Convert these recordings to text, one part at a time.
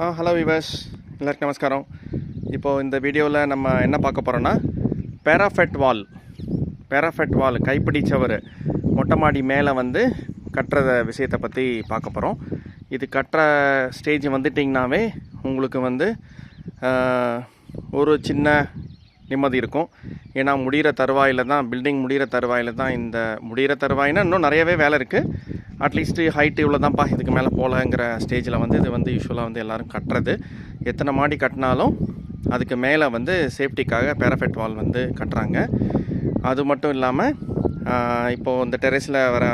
Hello விவாஸ் எல்லாருக்கும் நமஸ்காரம். இப்போது இந்த வீடியோவில் நம்ம என்ன பார்க்க போகிறோன்னா பேராஃபெட் வால் பேராஃபெட் வால் கைப்பிடி சவர். மொட்டை மாடி மேலே வந்து கட்டுறத விஷயத்தை பற்றி பார்க்க போகிறோம் இது கட்டுற ஸ்டேஜ் வந்துட்டிங்கனாவே உங்களுக்கு வந்து ஒரு சின்ன நிம்மதி இருக்கும். ஏன்னா முடிகிற தருவாயில் தான் பில்டிங் முடிகிற தருவாயில் தான் இந்த முடிகிற தருவாயினா இன்னும் நிறையவே வேலை இருக்குது அட்லீஸ்ட்டு ஹைட்டு இவ்வளோ தான்ப்பா இதுக்கு மேலே போகலங்கிற ஸ்டேஜில் வந்து இது வந்து யூஸ்வலாக வந்து எல்லோரும் கட்டுறது. எத்தனை மாடி கட்டினாலும் அதுக்கு மேலே வந்து சேஃப்டிக்காக பேராஃபெட் வால் வந்து கட்டுறாங்க. அது மட்டும் இல்லாமல் இப்போது இந்த டெரெஸில் வர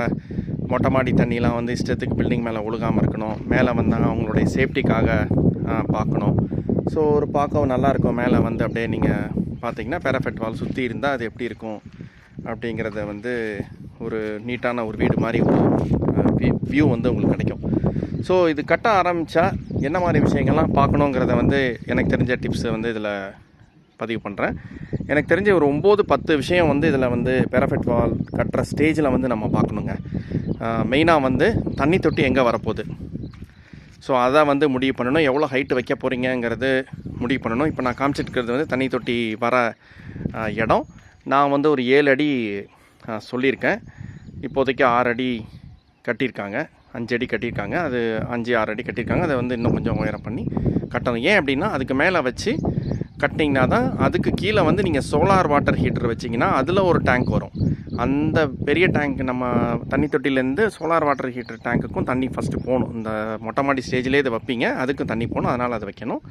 மொட்டை மாடி தண்ணிலாம் வந்து இஷ்டத்துக்கு பில்டிங் மேலே ஒழுகாமல் இருக்கணும். மேலே வந்தாங்க அவங்களுடைய சேஃப்டிக்காக பார்க்கணும். ஸோ ஒரு பார்க்கவும் நல்லாயிருக்கும் மேலே வந்து அப்படியே நீங்கள் பார்த்தீங்கன்னா பேரஃபெட் வால் சுற்றி இருந்தால் அது எப்படி இருக்கும் அப்படிங்கிறத வந்து ஒரு நீட்டான ஒரு வீடு மாதிரி ஒரு வியூ வந்து உங்களுக்கு கிடைக்கும். ஸோ இது கட்ட ஆரம்பித்தா என்ன மாதிரி விஷயங்கள்லாம் பார்க்கணுங்கிறத வந்து எனக்கு தெரிஞ்ச டிப்ஸை வந்து இதில் பதிவு பண்ணுறேன் எனக்கு தெரிஞ்ச ஒரு ஒம்பது பத்து விஷயம் வந்து இதில் வந்து பேராஃபெட் வால் கட்டுற ஸ்டேஜில் வந்து நம்ம பார்க்கணுங்க. மெயினாக வந்து தண்ணி தொட்டி எங்கே வரப்போகுது? ஸோ அதை வந்து முடிவு பண்ணணும். எவ்வளோ ஹைட்டு வைக்க போகிறீங்கங்கிறது முடிவு பண்ணணும். இப்போ நான் காமிச்சிட்டு வந்து தண்ணி தொட்டி வர இடம். நான் வந்து ஒரு ஏழு அடி சொல்லியிருக்கேன். இப்போதைக்கு ஆறு அடி கட்டியிருக்காங்க. அஞ்சு அடி கட்டியிருக்காங்க. அது அஞ்சு ஆறு அடி கட்டியிருக்காங்க. அதை வந்து இன்னும் கொஞ்சம் உயரம் பண்ணி கட்டணும். ஏன் அப்படின்னா அதுக்கு மேலே வச்சு கட்டிங்கன்னா தான் அதுக்கு கீழே வந்து நீங்கள் சோலார் வாட்டர் ஹீட்டர் வச்சிங்கன்னா அதில் ஒரு டேங்க் வரும். அந்த பெரிய டேங்க் நம்ம தண்ணி தொட்டிலேருந்து சோலார் வாட்டர் ஹீட்டர் டேங்க்குக்கும் தண்ணி ஃபஸ்ட்டு போகணும். இந்த மொட்டை மாடி ஸ்டேஜ்லேயே இதை வைப்பீங்க. அதுக்கும் தண்ணி போகணும். அதனால் அதை வைக்கணும்.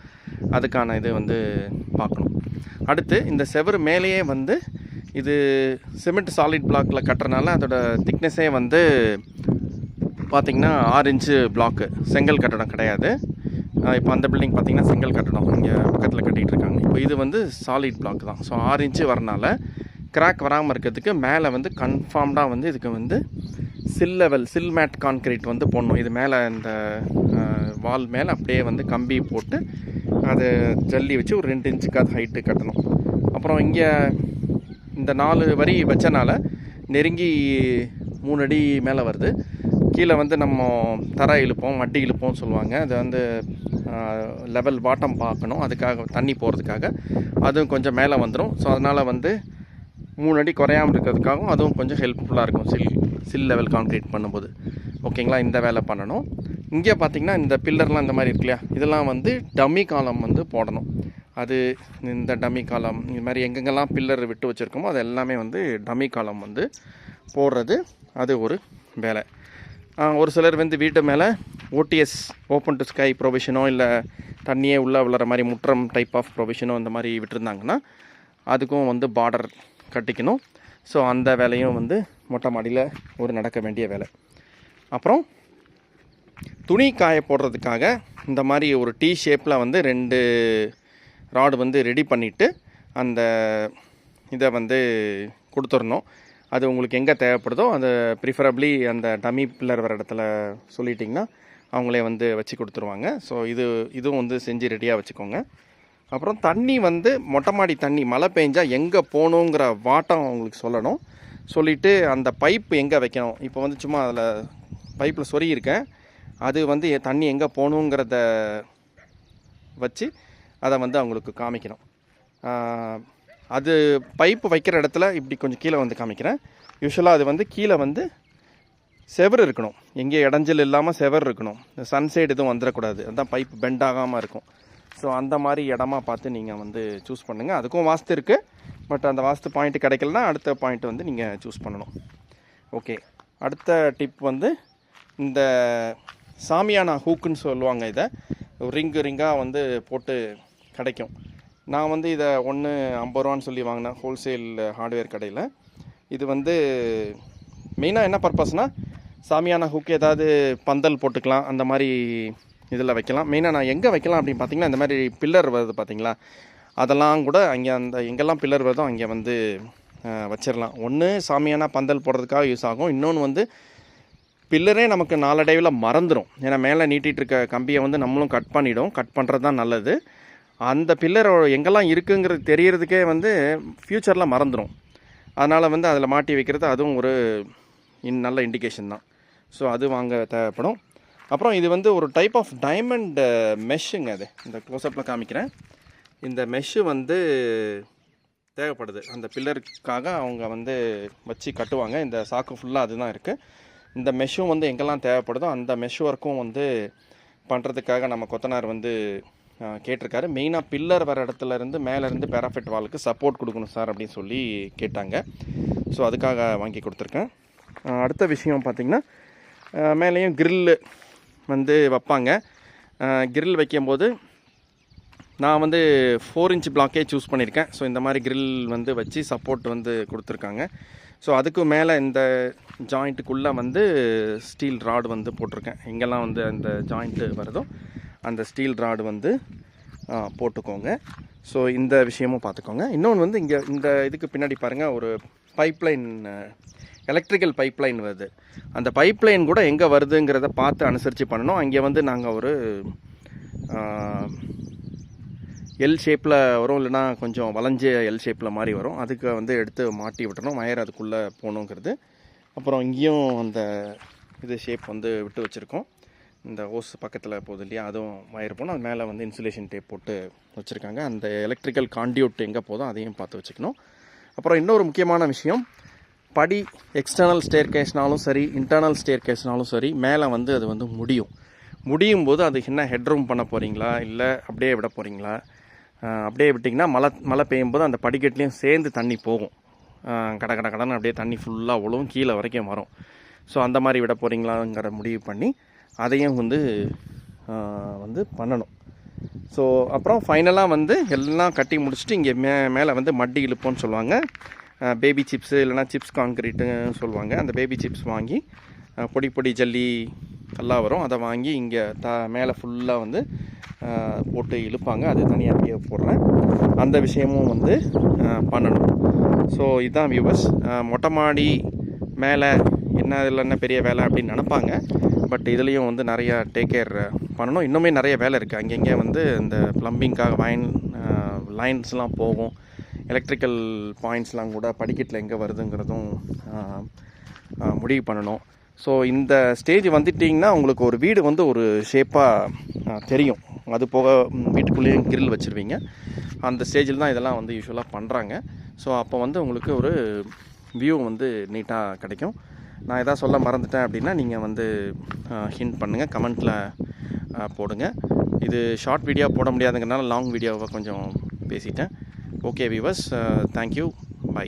அதுக்கான இது வந்து பார்க்கணும். அடுத்து இந்த செவரு மேலேயே வந்து இது சிமெண்ட் சாலிட் பிளாக்கில் கட்டுறனால அதோட திக்னஸே வந்து பார்த்திங்கன்னா ஆறு இன்ச்சு பிளாக்கு செங்கல் கட்டடம் கிடையாது. இப்போ அந்த பில்டிங் பார்த்தீங்கன்னா செங்கல் கட்டடம் இங்கே பக்கத்தில் கட்டிகிட்டு இருக்காங்க இப்போ இது வந்து சாலிட் பிளாக் தான். ஸோ ஆறு இன்ச்சு வரனால கிராக் வராமல் இருக்கிறதுக்கு மேலே வந்து கன்ஃபார்ம்டாக வந்து இதுக்கு வந்து sill level sill made concrete வந்து போடணும். இது மேலே இந்த வால் மேலே அப்படியே வந்து கம்பி போட்டு அதை ஜல்லி வச்சு ஒரு ரெண்டு இன்ச்சுக்காவது ஹைட்டு கட்டணும். அப்புறம் இங்கே இந்த நாலு வரி வச்சனால நெருங்கி மூணு அடி மேலே வருது. கீழே வந்து நம்ம தர இழுப்போம் மட்டி இழுப்போம்னு சொல்லுவாங்க. அது வந்து லெவல் பாட்டம் பார்க்கணும். அதுக்காக தண்ணி போகிறதுக்காக அதுவும் கொஞ்சம் மேலே வந்துடும் ஸோ அதனால் வந்து மூணு அடி குறையாமல் இருக்கிறதுக்காகவும் அதுவும் கொஞ்சம் ஹெல்ப்ஃபுல்லாக இருக்கும். சில் சில் லெவல் கான்க்ரீட் பண்ணும்போது. ஓகேங்களா இந்த வேலை பண்ணணும். இங்கே பார்த்தீங்கன்னா இந்த பில்லர்லாம் இந்த மாதிரி இருக்கு இல்லையா? இதெல்லாம் வந்து டம்மி காலம் வந்து போடணும். அது இந்த டம்மி காலம் இது மாதிரி எங்கெங்கெல்லாம் பில்லர் விட்டு வச்சுருக்கோமோ அது எல்லாமே வந்து டம்மி காலம் வந்து போடுறது. அது ஒரு வேலை. ஒரு சிலர் வந்து வீட்டு மேலே ஓடிஎஸ் ஓப்பன் டு ஸ்கை ப்ரொவிஷனோ இல்லை தண்ணியே உள்ளே விழுற மாதிரி முற்றம் டைப் ஆஃப் ப்ரொவிஷனோ இந்த மாதிரி விட்டுருந்தாங்கன்னா அதுக்கும் வந்து பார்டர் கட்டிக்கணும். ஸோ அந்த வேலையும் வந்து மொட்டை மாடியில் ஒரு நடக்க வேண்டிய வேலை. அப்புறம் துணி காய போடுறதுக்காக இந்த மாதிரி ஒரு டீ ஷேப்பில் வந்து ரெண்டு ராடு வந்து ரெடி பண்ணிவிட்டு அந்த இதை வந்து கொடுத்துடணும். அது உங்களுக்கு எங்கே தேவைப்படுதோ அதை ப்ரிஃபரபிளி அந்த டம்மி பில்லர் வர இடத்துல சொல்லிட்டிங்கன்னா அவங்களே வந்து வச்சு கொடுத்துருவாங்க. ஸோ இது இதுவும் வந்து செஞ்சு ரெடியாக வச்சுக்கோங்க. அப்புறம் தண்ணி வந்து மொட்டை மாடி தண்ணி மழை பெஞ்சால் எங்கே போகணுங்கிற வாட்டம் அவங்களுக்கு சொல்லணும். சொல்லிவிட்டு அந்த பைப் எங்கே வைக்கணும்? இப்போ வந்து சும்மா அதில் பைப்பில் சொருகியிருக்கேன். அது வந்து எ- தண்ணி எங்கே போகணுங்கிறத வச்சு அதை வந்து அவங்களுக்கு காமிக்கணும். அது பைப்பு வைக்கிற இடத்துல இப்படி கொஞ்சம் கீழே வந்து காமிக்கிறேன். யூஸ்வலாக அது வந்து கீழே வந்து செவர் இருக்கணும். எங்கே இடைஞ்சல் இல்லாமல் செவர் இருக்கணும். சன்சைடு எதுவும் வந்துடக்கூடாது அதுதான் பைப் பெண்ட் ஆகாமல் இருக்கும். ஸோ அந்த மாதிரி இடமா பார்த்து நீங்கள் வந்து சூஸ் பண்ணுங்கள் அதுக்கும் வாஸ்து இருக்குது பட் அந்த வாஸ்து பாயிண்ட் கிடைக்கலனா அடுத்த பாயிண்ட் வந்து நீங்கள் சூஸ் பண்ணணும். ஓகே அடுத்த டிப் வந்து இந்த சாமியானா ஹூக்குன்னு சொல்லுவாங்க இதை. ரிங்கு ரிங்காக வந்து போட்டு கிடைக்கும். நான் வந்து இதை ஒன்று ஐம்பது ரூபான்னு சொல்லி வாங்கினேன் ஹோல்சேல் ஹார்ட்வேர் கடையில். இது வந்து மெயினாக என்ன பர்பஸ்னால் சாமியான ஹூக் ஏதாவது பந்தல் போட்டுக்கலாம் அந்த மாதிரி இதில் வைக்கலாம். மெயினாக நான் எங்கே வைக்கலாம் அப்படின்னு பார்த்தீங்கன்னா இந்த மாதிரி பில்லர் வருது பார்த்தீங்களா அதெல்லாம் கூட அங்கே அந்த எங்கெல்லாம் பில்லர் வருதோ அங்கே வந்து வச்சிடலாம் ஒன்று சாமியான பந்தல் போடுறதுக்காக யூஸ் ஆகும். இன்னொன்று வந்து பில்லரே நமக்கு நாளடைவில் மறந்துடும் ஏன்னா மேலே நீட்டிகிட்டு இருக்க கம்பியை வந்து நம்மளும் கட் பண்ணிடும். கட் பண்ணுறது தான் நல்லது. அந்த பில்லர் எங்கெல்லாம் இருக்குங்கிறது தெரியறதுக்கே வந்து ஃப்யூச்சரில் மறந்துடும் அதனால் வந்து அதில் மாட்டி வைக்கிறது அதுவும் ஒரு இன் நல்ல இண்டிகேஷன் தான். ஸோ அது வாங்க தேவைப்படும். அப்புறம் இது வந்து ஒரு டைப் ஆஃப் டைமண்ட் மெஷ்ஷுங்க அது. இந்த க்ளோஸ்அப்பில் காமிக்கிறேன். இந்த மெஷ்ஷு வந்து தேவைப்படுது. அந்த பில்லருக்காக அவங்க வந்து வச்சு கட்டுவாங்க. இந்த சாக்கு ஃபுல்லாக அதுதான் இருக்குது இந்த மெஷ்ஷும் வந்து எங்கெல்லாம் தேவைப்படுதோ அந்த மெஷ் ஒர்க்கும் வந்து பண்ணுறதுக்காக நம்ம கொத்தனார் வந்து கேட்டிருக்காரு. மெயினாக பில்லர் வர இடத்துல இருந்து மேலேருந்து பேராஃபிட் வாலுக்கு சப்போர்ட் கொடுக்கணும் சார் அப்படின்னு சொல்லி கேட்டாங்க. ஸோ அதுக்காக வாங்கி கொடுத்துருக்கேன். அடுத்த விஷயம் பார்த்திங்கன்னா மேலேயும் கிரில்லு வந்து வைப்பாங்க. கிரில் வைக்கும்போது நான் வந்து ஃபோர் இன்ச் பிளாக்கே சூஸ் பண்ணியிருக்கேன். ஸோ இந்த மாதிரி கிரில் வந்து வச்சு சப்போர்ட் வந்து கொடுத்துருக்காங்க. ஸோ அதுக்கு மேலே இந்த ஜாயிண்ட்டுக்குள்ளே வந்து ஸ்டீல் ராடு வந்து போட்டிருக்கேன். எங்கெல்லாம் வந்து அந்த ஜாயிண்ட்டு வருதோ அந்த ஸ்டீல் ராடு வந்து போட்டுக்கோங்க. ஸோ இந்த விஷயமும் பார்த்துக்கோங்க. இன்னொன்று வந்து இங்கே இந்த இதுக்கு பின்னாடி பாருங்கள் ஒரு பைப்லைன் எலக்ட்ரிக்கல் பைப்லைன் வருது. அந்த பைப்லைன் கூட எங்கே வருதுங்கிறத பார்த்து அனுசரித்து பண்ணணும். அங்கே வந்து நாங்கள் ஒரு எல் ஷேப்பில் வரும் இல்லைனா கொஞ்சம் வளைஞ்ச எல் ஷேப்பில் மாதிரி வரும். அதுக்கு வந்து எடுத்து மாட்டி விட்டணும். வயர் அதுக்குள்ளே போகணுங்கிறது. அப்புறம் இங்கேயும் அந்த இது ஷேப் வந்து விட்டு வச்சுருக்கோம். இந்த ஓஸ் பக்கத்தில் போகுது இல்லையா? அதுவும் வயர் போனால் அது மேலே வந்து இன்சுலேஷன் டேப் போட்டு வச்சுருக்காங்க. அந்த எலக்ட்ரிக்கல் காண்டியூட் எங்கே போதோ அதையும் பார்த்து வச்சுக்கணும். அப்புறம் இன்னொரு முக்கியமான விஷயம் படி எக்ஸ்டர்னல் ஸ்டேர் கேஸ்னாலும் சரி இன்டர்னல் ஸ்டேர் கேஸ்னாலும் சரி மேலே வந்து அது வந்து முடியும். முடியும் போது அது என்ன ஹெட்ரூம் பண்ண போகிறீங்களா இல்லை அப்படியே விட போகிறீங்களா அப்படியே விட்டிங்கன்னா மழை மழை பெய்யும் போது அந்த படிக்கட்டுலேயும் சேர்ந்து தண்ணி போகும். கட கட கடன்னு அப்படியே தண்ணி ஃபுல்லாக ஒழுவும் கீழே வரைக்கும் வரும். ஸோ அந்த மாதிரி விட போகிறீங்களாங்கிற முடிவு பண்ணி அதையும் வந்து வந்து பண்ணணும். ஸோ அப்புறம் ஃபைனலாக வந்து எல்லாம் கட்டி முடிச்சுட்டு இங்கே மே மேலே வந்து மட்டி இழுப்போன்னு சொல்லுவாங்க. பேபி சிப்ஸு இல்லைனா சிப்ஸ் கான்க்ரீட்டுன்னு சொல்லுவாங்க. அந்த பேபி சிப்ஸ் வாங்கி பொடி பொடி ஜல்லி எல்லாம் வரும். அதை வாங்கி இங்கே த மேலே ஃபுல்லாக வந்து போட்டு இழுப்பாங்க. அது தனியாக அப்படியே போடுறேன். அந்த விஷயமும் வந்து பண்ணணும். ஸோ இதுதான் வியூவர்ஸ் மொட்டை மாடி மேலே என்ன இதில் என்ன பெரிய வேலை அப்படின்னு நினப்பாங்க. பட் இதுலேயும் வந்து நிறையா டேக் கேர் பண்ணணும். இன்னுமே நிறைய வேலை இருக்குது அங்கங்கே வந்து இந்த ப்ளம்பிங்காக வைன் லைன்ஸ்லாம் போகும். எலக்ட்ரிக்கல் பாயிண்ட்ஸ்லாம் கூட படிக்கட்டில் எங்கே வருதுங்கிறதும் முடிவு பண்ணணும். ஸோ இந்த ஸ்டேஜ் வந்துட்டிங்கன்னா உங்களுக்கு ஒரு வீடு வந்து ஒரு ஷேப்பாக தெரியும். அது போக வீட்டுக்குள்ளேயும் கிரில் வச்சுருவீங்க. அந்த ஸ்டேஜில் தான் இதெல்லாம் வந்து யூஸ்வலாக பண்ணுறாங்க ஸோ அப்போ வந்து உங்களுக்கு ஒரு வியூ வந்து நீட்டாக கிடைக்கும். நான் எதாவது சொல்ல மறந்துட்டேன் அப்படின்னா நீங்கள் வந்து ஹிண்ட் பண்ணுங்கள் கமெண்ட்டில் போடுங்க. இது ஷார்ட் வீடியோ போட முடியாதுங்கிறனால லாங் வீடியோவை கொஞ்சம் பேசிட்டேன். Okay viewers thank you bye